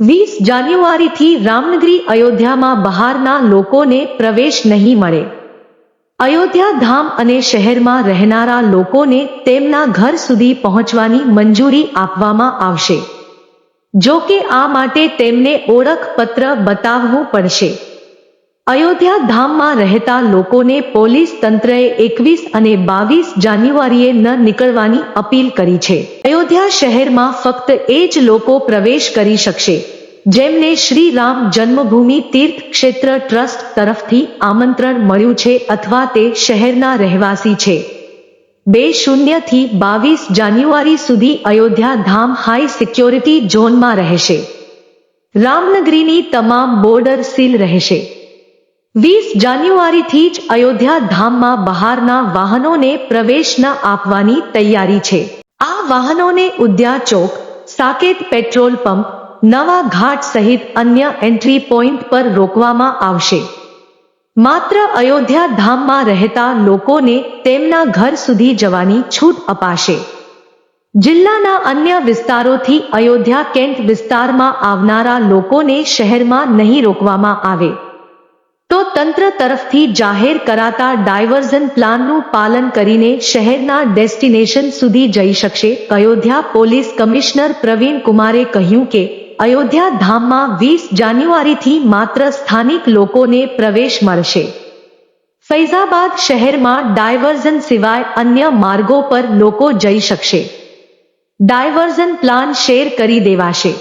વીસ જાન્યુઆરીથી રામનગરી અયોધ્યામાં બહારના લોકોને પ્રવેશ નહીં મળે. અયોધ્યા ધામ અને શહેરમાં રહેનારા લોકોને તેમના ઘર સુધી પહોંચવાની મંજૂરી આપવામાં આવશે. જો કે આ માટે તેમને ઓળખપત્ર બતાવવું પડશે. અયોધ્યા ધામમાં રહેતા લોકોને પોલીસ તંત્રએ એકવીસ અને બાવીસ જાન્યુઆરીએ ન નીકળવાની અપીલ કરી છે. અયોધ્યા શહેરમાં ફક્ત એ જ લોકો પ્રવેશ કરી શકશે, જેમને શ્રી રામ જન્મભૂમિ તીર્થ ક્ષેત્ર ટ્રસ્ટ તરફથી આમંત્રણ મળ્યું છે અથવા તે શહેરના રહેવાસી છે. બે શૂન્યથી બાવીસ જાન્યુઆરી સુધી અયોધ્યા ધામ હાઈ સિક્યોરિટી ઝોનમાં રહેશે. રામનગરીની તમામ બોર્ડર સીલ રહેશે. વીસ જાન્યુઆરીથી જ અયોધ્યા ધામમાં બહારના વાહનોને પ્રવેશ ન આપવાની તૈયારી છે. વાહનોને ઉદ્યા ચોક, સાકેત પેટ્રોલ પંપ, નવા ઘાટ સહિત અન્ય એન્ટ્રી પોઈન્ટ પર રોકવામાં આવશે. માત્ર અયોધ્યા ધામમાં રહેતા લોકોને તેમના ઘર સુધી જવાની છૂટ અપાશે. જિલ્લાના અન્ય વિસ્તારોથી અયોધ્યા કેન્ટ વિસ્તારમાં આવનારા લોકોને શહેરમાં નહીં રોકવામાં આવે. તંત્ર તરફથી જાહેર કરાતા ડાયવર્ઝન પ્લાનનું પાલન કરીને શહેરના ડેસ્ટિનેશન સુધી જઈ શકશે. અયોધ્યા પોલીસ કમિશનર પ્રવીણ કુમારે કહ્યું કે, અયોધ્યા ધામમાં વીસ જાન્યુઆરીથી માત્ર સ્થાનિક લોકોને પ્રવેશ મળશે. ફૈઝાબાદ શહેરમાં ડાયવર્ઝન સિવાય અન્ય માર્ગો પર લોકો જઈ શકશે. ડાયવર્ઝન પ્લાન શેર કરી દેવાશે.